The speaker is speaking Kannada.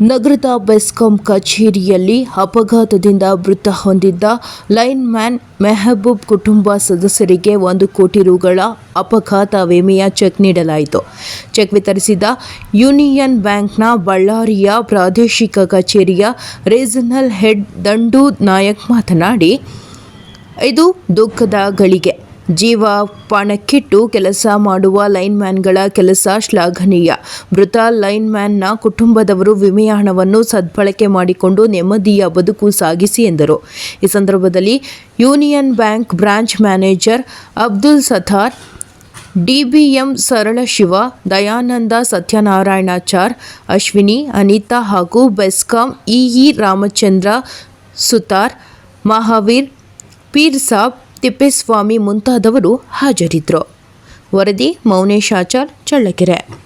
ನಗರದ ಬೆಸ್ಕಾಂ ಕಚೇರಿಯಲ್ಲಿ ಅಪಘಾತದಿಂದ ಮೃತ ಹೊಂದಿದ್ದ ಲೈನ್ ಮ್ಯಾನ್ ಮೆಹಬೂಬ್ ಕುಟುಂಬ ಸದಸ್ಯರಿಗೆ ಒಂದು ಕೋಟಿ ರುಗಳ ಅಪಘಾತ ವಿಮೆಯ ಚೆಕ್ ನೀಡಲಾಯಿತು. ಚೆಕ್ ವಿತರಿಸಿದ ಯೂನಿಯನ್ ಬ್ಯಾಂಕ್ನ ಬಳ್ಳಾರಿಯ ಪ್ರಾದೇಶಿಕ ಕಚೇರಿಯ ರೀಜನಲ್ ಹೆಡ್ ದಂಡು ನಾಯಕ್ ಮಾತನಾಡಿ, ಇದು ದುಃಖದ ಗಳಿಗೆ ಜೀವ ಪಣಕ್ಕಿಟ್ಟು ಕೆಲಸ ಮಾಡುವ ಲೈನ್ಮ್ಯಾನ್ಗಳ ಕೆಲಸ ಶ್ಲಾಘನೀಯ. ಮೃತ ಲೈನ್ಮ್ಯಾನ್ನ ಕುಟುಂಬದವರು ವಿಮೆಯ ಹಣವನ್ನು ಸದ್ಬಳಕೆ ಮಾಡಿಕೊಂಡು ನೆಮ್ಮದಿಯ ಬದುಕು ಸಾಗಿಸಿ ಎಂದರು. ಈ ಸಂದರ್ಭದಲ್ಲಿ union bank branch manager Abdul Sathar DBM Saralashiva, Dayananda Satyanarayanachar, Ashwini, Anitha ಹಾಗೂ ಬೆಸ್ಕಾಂ ಇಇ ರಾಮಚಂದ್ರ ಸುತಾರ್, ಮಹಾವೀರ್, ಪೀರ್ ಸಾಬ್ ತಿಪ್ಪೇಸ್ವಾಮಿ ಮುಂತಾದವರು ಹಾಜರಿದ್ದರು. ವರದಿ ಮೌನೇಶಾಚಾರ್ ಚಳ್ಳಕೆರೆ.